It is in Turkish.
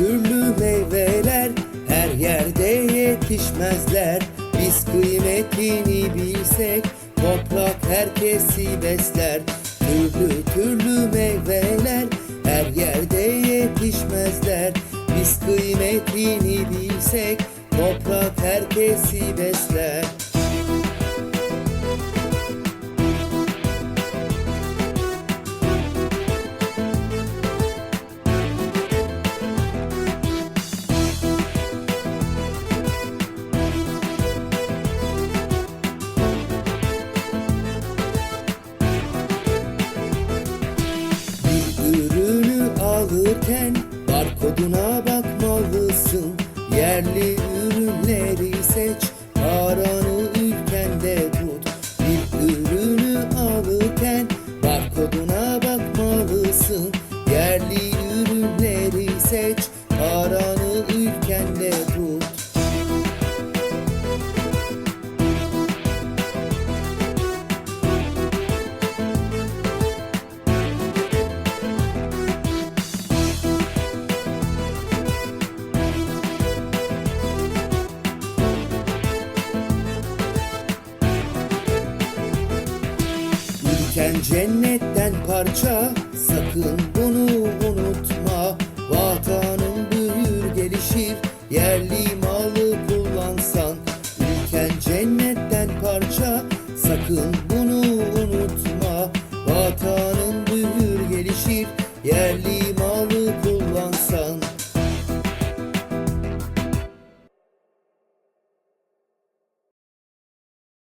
Türlü meyveler her yerde yetişmezler kıymetini bilsek toprak herkesi besler. Türlü türlü meyveler her yerde yetişmezler. Biz kıymetini bilsek toprak herkesi besler alırken barkoduna bakmalısın. Yerli ürünleri seç paranı ülkende tut. Bir ürünü alırken barkoduna bakmalısın. Yerli ürünleri seç paranı ülkende tut Ülken cennetten parça sakın bunu unutma. Vatanın büyür gelişir yerli malı kullansan. Ülken cennetten parça sakın bunu